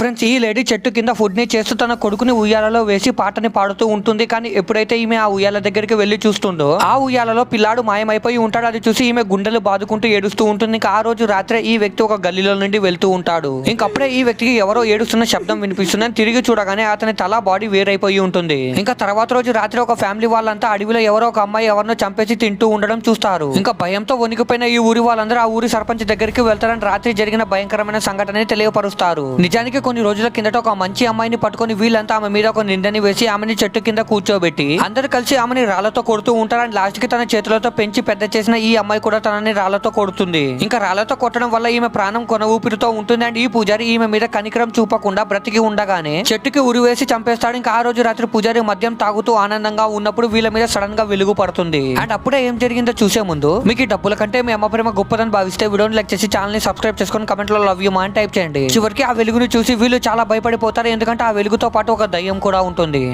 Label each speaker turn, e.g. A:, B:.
A: Friends ఈ lady చెట్టు కింద ఫుడ్ని చేస్తూ తన కొడుకుని ఉయ్యాలలో వేసి పాటని పాడుతూ ఉంటుంది. కానీ ఎప్పుడైతే ఈమె ఆ ఉయ్యాల దగ్గరికి వెళ్ళి చూస్తుందో ఆ ఉయ్యాలలో పిల్లాడు మాయమైపోయి ఉంటాడు. అది చూసి ఈమె గుండెలు బాదుకుంటూ ఏడుస్తూ ఉంటుంది. ఇంకా ఆ రోజు రాత్రే ఈ వ్యక్తి ఒక గల్లీలో నుండి వెళ్తూ ఉంటాడు. ఇంకప్పుడే ఈ వ్యక్తికి ఎవరో ఏడుస్తున్న శబ్దం వినిపిస్తుందని తిరిగి చూడగానే అతని తల బాడీ వేరైపోయి ఉంటుంది. ఇంకా తర్వాత రోజు రాత్రి ఒక ఫ్యామిలీ వాళ్ళంతా అడవిలో ఎవరో ఒక అమ్మాయి ఎవరినో చంపేసి తింటూ ఉండడం చూస్తారు. ఇంకా భయంతో వణికిపోయిన ఈ ఊరి వాళ్ళందరూ ఆ ఊరి సర్పంచ్ దగ్గరికి వెళ్తారని రాత్రి జరిగిన భయంకరమైన సంఘటనని తెలియపరుస్తారు. నిజానికి కొన్ని రోజుల కిందట ఒక మంచి అమ్మాయిని పట్టుకొని వీళ్ళంతా ఆమె మీద ఒక నిందని వేసి ఆమెని చెట్టు కింద కూర్చోబెట్టి అందరు కలిసి ఆమెని రాళ్ళతో కొడుతూ ఉంటారని లాస్ట్కి తన చేతులతో పెంచి పెద్ద చేసిన ఈ అమ్మాయి కూడా తనని రాళ్ళతో కొడుతుంది. ఇంకా రాళ్ళతో కొట్టడం వల్ల ఈమె ప్రాణం కొన ఊపిరితో ఉంటుంది అండ్ ఈ పూజారి ఈమె మీద కనికరం చూపకుండా బ్రతికి ఉండగానే చెట్టుకి ఉరి వేసి చంపేస్తాడు. ఇంకా ఆ రోజు రాత్రి పూజారి మద్యం తాగుతూ ఆనందంగా ఉన్నప్పుడు వీళ్ళ మీద సడన్గా వెలుగు పడుతుంది. అండ్ అప్పుడే ఏం జరిగిందో చూసే ముందు మీకు ఈ డబ్బుల కంటే మీ అమ్మ ప్రేమ గొప్పదని భావిస్తే వీడియోని లైక్ చేసి ఛానల్ని సబ్స్క్రైబ్ చేసుకొని కమెంట్లో లవ్ యూ మా అని టైప్ చేయండి. చివరికి ఆ వెలుగుని చూసి వీళ్ళు చాలా భయపడిపోతారు ఎందుకంటే ఆ వెలుగుతో పాటు ఒక దయ్యం కూడా ఉంటుంది.